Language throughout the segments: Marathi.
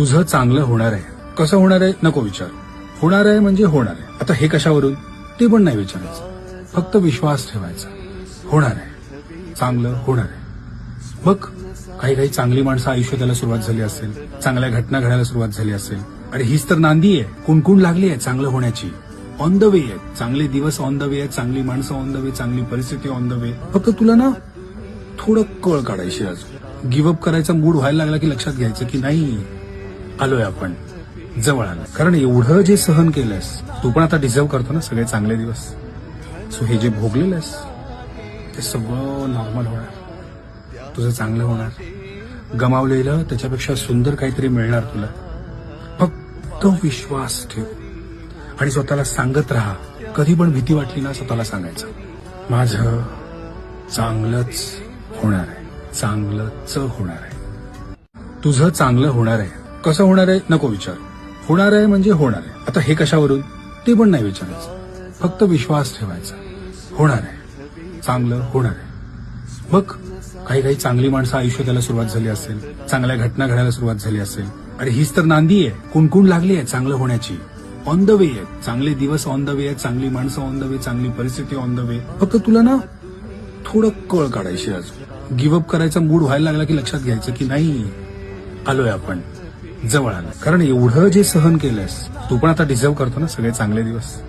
तुझं चांगलं होणार आहे. कसं होणार आहे? नको विचार. होणार आहे म्हणजे होणार आहे. आता हे कशावरून? ते पण नाही विचारायचं. फक्त विश्वास ठेवायचा. होणार आहे. चांगलं होणार आहे. बघ काही काही चांगली माणसं आयुष्य त्याला सुरुवात झाली असेल. चांगल्या घटना घडायला सुरुवात झाली असेल. आणि हीच तर नांदी आहे. कुणकुण लागली आहे चांगलं होण्याची? ऑन द वे आहे चांगले दिवस ऑन द वे आहेत. चांगली माणसं ऑन द वे चांगली परिस्थिती ऑन द वे फक्त तुला ना थोडं कळ काढायची अजून. गिवअप करायचा मूड व्हायला लागला की लक्षात घ्यायचं की नाही? आलोय आपण जवळ आलं कारण एवढं जे सहन केलंयस तू पण आता डिझर्व करतो ना सगळे चांगले दिवस. सो हे जे भोगलेलं आहेस ते सगळं नॉर्मल होणार. तुझं चांगलं होणार. गमावलेलं त्याच्यापेक्षा सुंदर काहीतरी मिळणार तुला. फक्त विश्वास ठेव. आणि स्वतःला सांगत राहा. कधी पण भीती वाटली ना स्वतःला सांगायचं. माझं चांगलंच होणार आहे. चांगलंच होणार आहे. तुझं चांगलं होणार आहे. कसं होणार आहे नको विचार. होणार आहे म्हणजे होणार आहे. आता हे कशावरून? ते पण नाही विचारायचं. फक्त विश्वास ठेवायचा. होणार आहे. चांगलं होणार आहे. बघ काही काही चांगली माणसं आयुष्य त्याला सुरुवात झाली असेल चांगल्या घटना घडायला सुरुवात झाली असेल. आणि हीच तर नांदी आहे. कुणकुण लागली आहे चांगलं होण्याची? ऑन द वे आहेत. चांगले दिवस ऑन द वे आहेत चांगली माणसं ऑन द वे चांगली परिस्थिती ऑन द वे फक्त तुला ना थोडं कळ काढायची अजून. गिवअप करायचा मूड व्हायला लागला की लक्षात घ्यायचं की नाही? आलोय आपण. जवळ आलं कारण एवढं जे सहन केलंस तू पण आता डिझर्व करतो ना सगळे चांगले दिवस.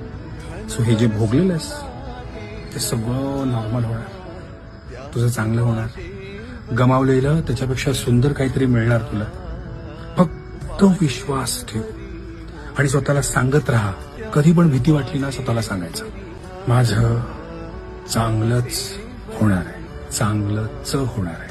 सो हे जे भोगलेलंस ते सगळं नॉर्मल होणार. तुझं चांगलं होणार. गमावलेलं त्याच्यापेक्षा सुंदर काहीतरी मिळणार तुला. फक्त विश्वास ठेव. आणि स्वतःला सांगत राहा. कधी पण भीती वाटली ना स्वतःला सांगायचं. माझं चांगलंच होणार आहे. चांगलंच होणार आहे.